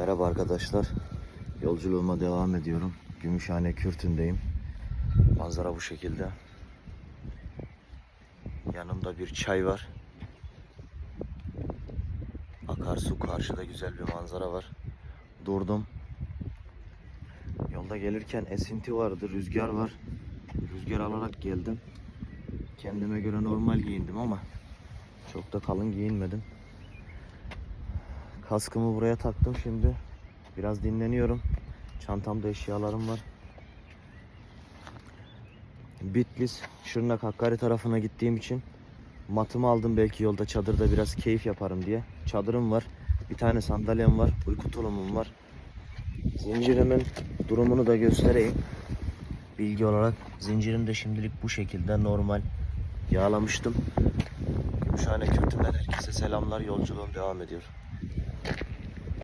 Merhaba arkadaşlar. Yolculuğuma devam ediyorum. Gümüşhane Kürtündeyim. Manzara bu şekilde. Yanımda bir çay var. Akarsu karşıda güzel bir manzara var. Durdum. Yolda gelirken esinti vardı, rüzgar var. Rüzgar alarak geldim. Kendime göre normal giyindim ama çok da kalın giyinmedim. Kaskımı buraya taktım şimdi. Biraz dinleniyorum. Çantamda eşyalarım var. Bitlis, Şırnak, Hakkari tarafına gittiğim için matımı aldım belki yolda çadırda biraz keyif yaparım diye. Çadırım var. Bir tane sandalyem var. Uyku tulumum var. Zincirimin durumunu da göstereyim. Bilgi olarak zincirim de şimdilik bu şekilde normal yağlamıştım. Gümüşhane Kürtünden herkese selamlar. Yolculuğum devam ediyor.